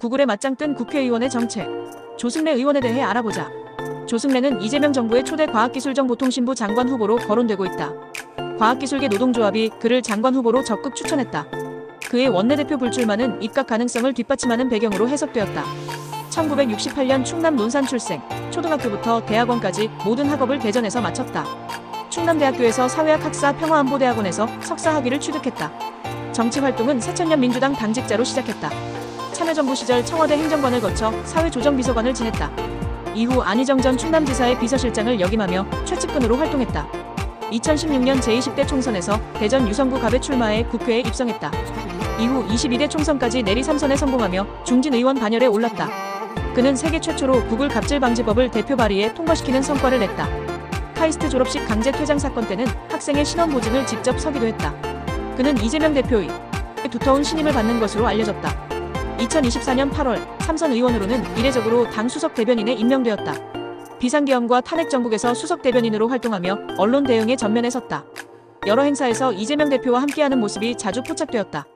구글에 맞짱 뜬 국회의원의 정책. 조승래 의원에 대해 알아보자. 조승래는 이재명 정부의 초대 과학기술정보통신부 장관 후보로 거론되고 있다. 과학기술계 노동조합이 그를 장관 후보로 적극 추천했다. 그의 원내대표 불출마는 입각 가능성을 뒷받침하는 배경으로 해석되었다. 1968년 충남 논산 출생, 초등학교부터 대학원까지 모든 학업을 대전에서 마쳤다. 충남대학교에서 사회학 학사 평화안보대학원에서 석사 학위를 취득했다. 정치 활동은 새천년 민주당 당직자로 시작했다. 참여정부 시절 청와대 행정관을 거쳐 사회조정비서관을 지냈다. 이후 안희정 전 충남지사의 비서실장을 역임하며 최측근으로 활동했다. 2016년 제20대 총선에서 대전 유성구 갑에 출마해 국회에 입성했다. 이후 22대 총선까지 내리 3선에 성공하며 중진 의원 반열에 올랐다. 그는 세계 최초로 구글 갑질 방지법을 대표 발의해 통과시키는 성과를 냈다. 카이스트 졸업식 강제 퇴장 사건 때는 학생의 신원 보증을 직접 서기도 했다. 그는 이재명 대표의 두터운 신임을 받는 것으로 알려졌다. 2024년 8월 삼선 의원으로는 이례적으로 당 수석 대변인에 임명되었다. 비상계엄과 탄핵 정국에서 수석 대변인으로 활동하며 언론 대응에 전면에 섰다. 여러 행사에서 이재명 대표와 함께하는 모습이 자주 포착되었다.